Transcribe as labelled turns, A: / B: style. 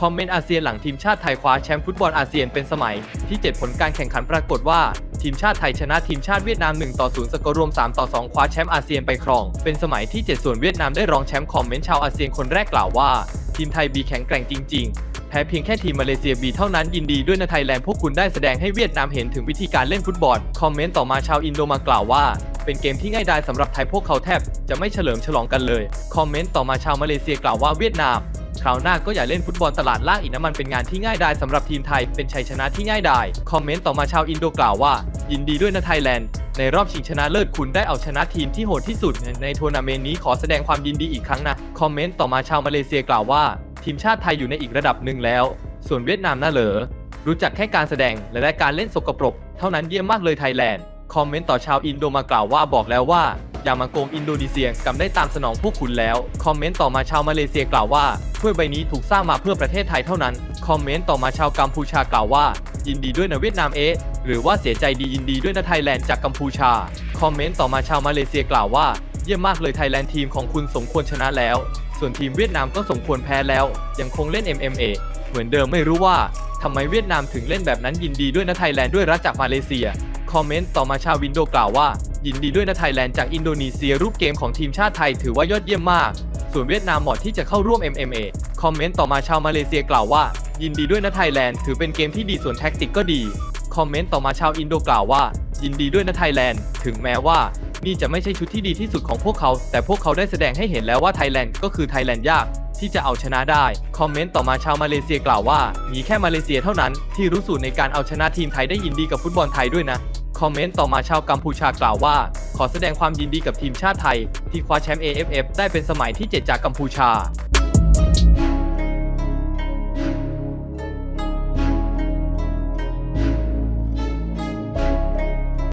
A: คอมเมนต์อาเซียนหลังทีมชาติไทยคว้าแชมป์ฟุตบอลอาเซียนเป็นสมัย ที่ 7 ผลการแข่งขันปรากฏว่า ทีมชาติไทยชนะทีมชาติเวียดนาม 1 ต่อ 0 สกอร์รวม 3 ต่อ 2 คว้าแชมป์อาเซียนไปครอง เป็นสมัยที่ 7 ส่วนเวียดนามได้รองแชมป์คอมเมนต์ชาวอาเซียนคนแรกกล่าวว่า ทีมไทยบีแข็งแกร่งจริง ๆ แพ้เพียงแค่ทีมมาเลเซียบีเท่านั้นยินดีด้วยนะไทยแลนด์พวกคุณได้แสดงให้เวียดนามเห็นถึงวิธีการเล่นฟุตบอลคอมเมนต์ต่อมาชาวอินโดมากล่าวว่าเป็นเกมที่ง่ายดายสำหรับไทยพวกเขาแทบ จะไม่เฉลิมฉลองกันเลย คอมเมนต์ต่อมาชาวมาเลเซียกล่าวว่าเวียดนาม คราวหน้าก็อย่าเล่นฟุตบอลตลาดล่างอีกนะมันเป็นงานที่ง่ายดายสำหรับทีมไทยเป็นชัยชนะที่ง่ายดายคอมเมนต์ต่อมาชาวอินโดกล่าวว่า ยินดีด้วยนะไทยแลนด์ในรอบชิงชนะเลิศคุณได้เอาชนะทีมที่โหดที่สุด ในทัวร์นาเมนต์นี้ขอแสดงความยินดีอีกครั้งนะคอมเมนต์ต่อมาชาวมาเลเซียกล่าวว่า ทีมชาติไทยอยู่ในอีกระดับหนึ่งแล้ว ส่วนเวียดนามน่าเหลอรู้จักแค่การแสดงและการเล่นสกปรก เท่านั้นเยี่ยมมากเลยไทยแลนด์คอมเมนต์ต่อชาวอินโดมากล่าวว่าบอกแล้วว่า ย่ามาโกงอินโดนีเซียกำได้ตามสนองพวกคุณแล้ว คอมเมนต์ต่อมาชาวมาเลเซียกล่าวว่าถ้วยใบนี้ถูกสร้างมาเพื่อประเทศไทยเท่านั้น คอมเมนต์ต่อมาชาวกัมพูชากล่าวว่า ยินดีด้วยนะเวียดนามเอะหรือว่าเสียใจดียินดีด้วยนะไทยแลนด์จากกัมพูชา คอมเมนต์ต่อมาชาวมาเลเซียกล่าวว่าเยี่ยมมากเลยไทยแลนด์ทีมของคุณสมควรชนะแล้ว ส่วนทีมเวียดนามก็สมควรแพ้แล้ว ยังคงเล่น MMA เหมือนเดิมไม่รู้ว่าทำไมเวียดนามถึงเล่นแบบนั้นยินดีด้วยนะไทยแลนด์ด้วยรักจากมาเลเซีย คอมเมนต์ต่อมาชาววินโดกล่าวว่า ยินดีด้วยนะไทยแลนด์จากอินโดนีเซียรูปเกมของทีมชาติไทยถือว่ายอดเยี่ยมมาก ส่วนเวียดนามเหมาะที่จะเข้าร่วม MMA คอมเมนต์ต่อมาชาวมาเลเซียกล่าวว่า ยินดีด้วยนะไทยแลนด์ถือเป็นเกมที่ดีส่วนแท็กติกก็ดี คอมเมนต์ต่อมาชาวอินโดกล่าวว่า ยินดีด้วยนะไทยแลนด์ถึงแม้ว่านี่จะไม่ใช่ชุดที่ดีที่สุดของพวกเขา แต่พวกเขาได้แสดงให้เห็นแล้วว่าไทยแลนด์ก็คือไทยแลนด์ยากที่จะเอาชนะได้ คอมเมนต์ต่อมาชาวมาเลเซียกล่าวว่า มีแค่มาเลเซียเท่านั้นที่รู้สูตรในการเอาชนะทีมไทยได้ยินดีกับฟุตบอลไทยด้วยนะ คอมเมนต์ต่อมาชาวกัมพูชากล่าวว่า ขอแสดงความยินดีกับทีมชาติไทย ที่คว้าแชมป์ AFF ได้เป็นสมัยที่ 7 จากกัมพูชา